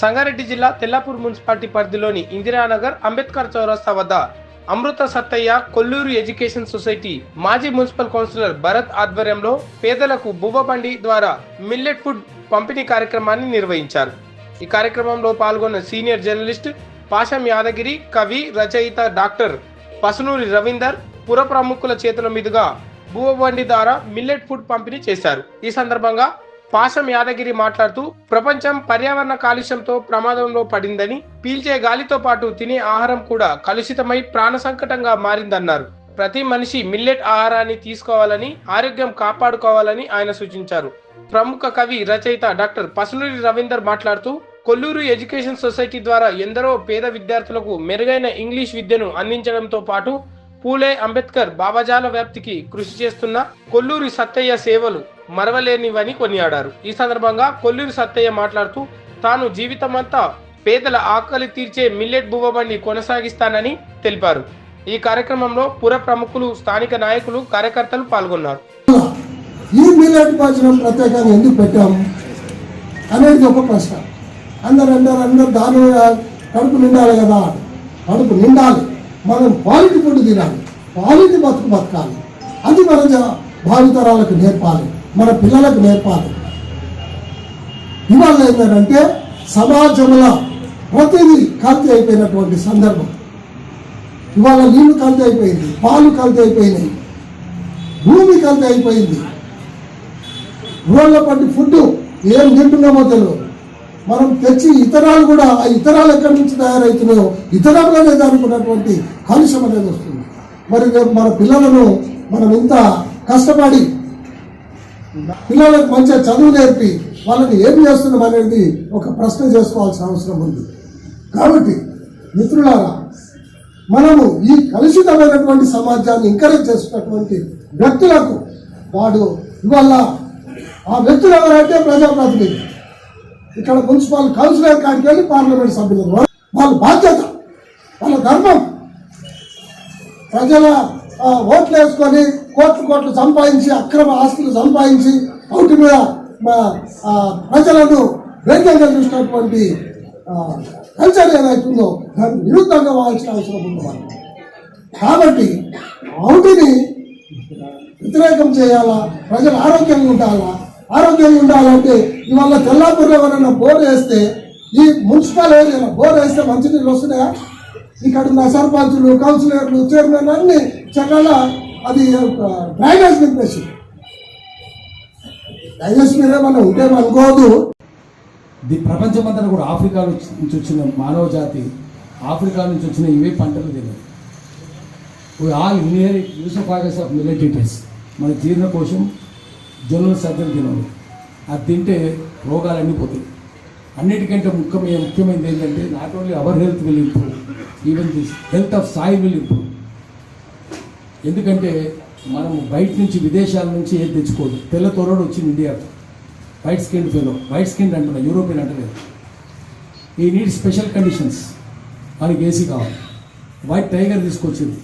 సంగారెడ్డి జిల్లా తెల్లాపూర్ మున్సిపాలిటీ పరిధిలోని ఇందిరానగర్ అంబేద్కర్ చౌరస్తా వద్ద అమృత సత్తయ్య కొల్లూరు ఎడ్యుకేషన్ సొసైటీ మాజీ మున్సిపల్ కౌన్సిలర్ భరత్ ఆధ్వర్యంలో పేదలకు బువ్వబండి ద్వారా మిల్లెట్ ఫుడ్ పంపిణీ కార్యక్రమాన్ని నిర్వహించారు. ఈ కార్యక్రమంలో పాల్గొన్న సీనియర్ జర్నలిస్ట్ పాషం యాదగిరి కవి రచయిత డాక్టర్ పసునూరి రవీందర్ పుర ప్రముఖుల చేతుల మీదుగా బువ్వబండి ద్వారా మిల్లెట్ ఫుడ్ పంపిణీ చేశారు. ఈ సందర్భంగా పాశం యాదగిరి మాట్లాడుతూ ప్రపంచం పర్యావరణ కాలుష్యంతో ప్రమాదంలో పడిందని పీల్చే గాలితో పాటు తినే ఆహారం కూడా కలుషితమై ప్రాణ సంకటంగా మారిందన్నారు. ప్రతి మనిషి మిల్లెట్ ఆహారాన్ని తీసుకోవాలని ఆరోగ్యం కాపాడుకోవాలని ఆయన సూచించారు. ప్రముఖ కవి రచయిత డాక్టర్ పసులూరి రవీందర్ మాట్లాడుతూ కొల్లూరు ఎడ్యుకేషన్ సొసైటీ ద్వారా ఎందరో పేద విద్యార్థులకు మెరుగైన ఇంగ్లీష్ విద్యను అందించడంతో పాటు పూలే అంబేద్కర్ బాబాజాల వ్యాప్తికి కృషి చేస్తున్న కొల్లూరి సత్తయ్య సేవలు మరవలేనివని కొనియాడారు. ఈ సందర్భంగా కొల్లూరి సత్తయ్య మాట్లాడుతూ తాను జీవితమంతా పేదల ఆకలి తీర్చే మిల్లెట్ బువ్వబండి కొనసాగిస్తానని తెలిపారు. ఈ కార్యక్రమంలో పుర ప్రముఖులు స్థానిక నాయకులు కార్యకర్తలు పాల్గొన్నారు. ఈ మిల్లెట్ భోజనం ప్రత్యేకంగా ఎందుకు పెట్టాము అనేది ఒక ప్రశ్న. అందరు అందరు అందరు దాని కడుపు నిండాలి కదా. కడుపు నిండాలి. మనం పాలిటి ఫుడ్ తినాలి. పాలిటి బతుకు బతకాలి. అది మన భావితరాలకు నేర్పాలి. మన పిల్లలకు నేర్పాలి. ఇవాళ ఏంటంటే సమాజంలో ప్రతిదీ కాంతి అయిపోయినటువంటి సందర్భం. ఇవాళ నీళ్ళు కాంతి అయిపోయింది పాలు కాంతి అయిపోయినాయి భూమి కాంతి అయిపోయింది. రోడ్ల పట్టి ఫుడ్ ఏం తింటున్నామో తెలియదు. మనం తెచ్చి ఇతరాలు కూడా ఆ ఇతరాలు ఎక్కడి నుంచి తయారవుతున్నాయో ఇతరాలుగానే దానుకున్నటువంటి కాలుష్యం అనేది వస్తుంది. మరి మన పిల్లలను మనం ఇంత కష్టపడి పిల్లలకు మంచిగా చదువు నేర్పి వాళ్ళని ఏం చేస్తున్నాం అనేది ఒక ప్రశ్న చేసుకోవాల్సిన అవసరం ఉంది. కాబట్టి మిత్రులారా మనము ఈ కలుషితమైనటువంటి సమాజాన్ని ఎంకరేజ్ చేస్తున్నటువంటి వ్యక్తులకు వాడు ఇవాళ ఆ వ్యక్తులు ఎవరంటే ప్రజాప్రతినిధి ఇక్కడ మున్సిపల్ కౌన్సిలర్ కాడికి వెళ్ళి పార్లమెంట్ సభ్యులు వాళ్ళ బాధ్యత వాళ్ళ ధర్మం. ప్రజల ఓట్లు వేసుకొని కోట్లు కోట్లు సంపాదించి అక్రమ ఆస్తులు సంపాదించి ఒకటి మీద మా, ఆ, ప్రజలను వ్యక్తంగా చూసినటువంటి కల్చర్ కల్చర్ ఏదైతుందో దాన్ని విరుద్ధంగా వాల్సిన అవసరం ఉంది కాబట్టి అవుటిని వ్యతిరేకం చేయాలా? ప్రజలు ఆరోగ్యంగా ఉండాలా? ఆరోగ్యంగా ఉండాలంటే ఇవాళ తెల్లాపూర్లో ఎవరైనా బోర్ వేస్తే ఈ మున్సిపల్ ఏరియాలో బోర్ వేస్తే మంచినీళ్ళు వస్తున్నాయా? ఇక్కడ ఉన్న సర్పంచులు కౌన్సిలర్లు చైర్మన్ అన్ని చక్కగా అది డ్రైనేజ్ నింపేసి. డ్రైనేజ్ మీద ఏమన్నా ఉంటే అనుకోదు ది ప్రపంచమంతా కూడా ఆఫ్రికా నుంచి వచ్చిన మానవ జాతి ఆఫ్రికా నుంచి వచ్చిన ఇవే పంటలు తినదు we all inherit use of of militaries మన జీర్ణకోశం జొన్నలు సజ్జలు తినాలి అది తింటే రోగాలన్నీ పోతాయి. అన్నిటికంటే ముఖ్యమైన ముఖ్యమైనది ఏంటంటే not only our health will improve even this health of soil will improve ఎందుకంటే మనం బయట నుంచి విదేశాల నుంచి ఏది తెచ్చుకోదు. తెల్ల తోరడు వచ్చింది ఇండియాకు white skin fellow white skin అంటున్నా యూరోపియన్ అంటలేదు. ఈ నీడ్ స్పెషల్ కండిషన్స్ దానికి ఏసీ కావాలి. వైట్ టైగర్ తీసుకొచ్చింది.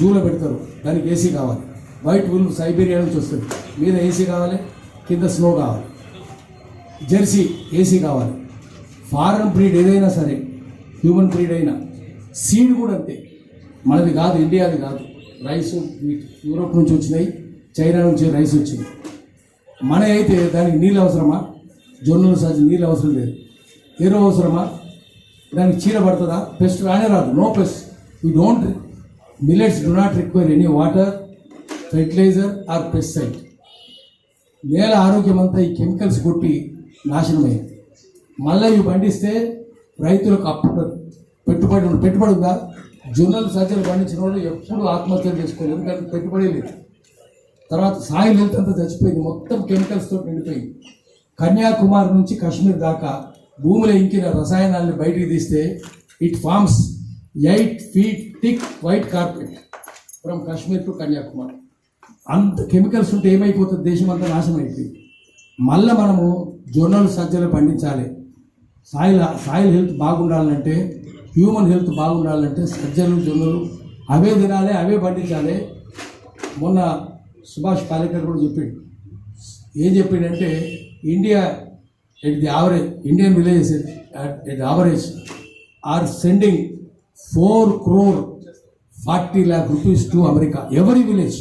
జూలో పెడతారు. దానికి ఏసీ కావాలి. వైట్ ఉల్ సైబీరియా నుంచి వస్తుంది. మీద ఏసీ కావాలి కింద స్నో కావాలి. జెర్సీ ఏసీ కావాలి. ఫారెన్ బ్రీడ్ ఏదైనా సరే హ్యూమన్ బ్రీడ్ అయినా సీడ్ కూడా అంతే. మనది కాదు ఇండియాది కాదు. రైస్ యూరోప్ నుంచి వచ్చినాయి చైనా నుంచి రైస్ వచ్చింది. మన అయితే దానికి నీళ్ళు అవసరమా? జొన్నలు సజ్జ నీళ్ళు అవసరం లేదు. ఎరువు అవసరమా? దానికి చీర పడుతుందా? పెస్ట్ రానే రాదు. No pest you don't millets do not require any water fertiliser or pesticide నేల ఆరోగ్యం అంతా ఈ కెమికల్స్ కొట్టి నాశనమైంది. మళ్ళీ ఇవి పండిస్తే రైతులకు అప్పు పెట్టుబడి పెట్టుబడి ఉందా? జొన్నలు సజ్జలు పండించిన వాళ్ళు ఎప్పుడు ఆత్మహత్యలు చేసుకోలేదు ఎందుకంటే పెట్టుబడి లేదు. తర్వాత సాయిల్ హెల్త్ అంతా చచ్చిపోయింది. మొత్తం కెమికల్స్తో నిండిపోయింది. కన్యాకుమారి నుంచి కాశ్మీర్ దాకా భూమిలో ఇంకిన రసాయనాలను బయటికి తీస్తే it forms eight feet thick white carpet from Kashmir to Kanyakumari అంత కెమికల్స్ ఉంటే ఏమైపోతుంది? దేశం అంతా నాశనం అయిపోయింది. మళ్ళీ మనము జొన్నలు సజ్జలు పండించాలి. సాయిల్ సాయిల్ హెల్త్ బాగుండాలంటే హ్యూమన్ హెల్త్ బాగుండాలంటే సజ్జలు జొన్నలు అవే తినాలి అవే పండించాలి. మొన్న సుభాష్ పాలేకర్ కూడా చెప్పిండు. ఏం చెప్పిండంటే India at the average, Indian villages at at average? are sending 4 crore 40 lakh rupees to America every village?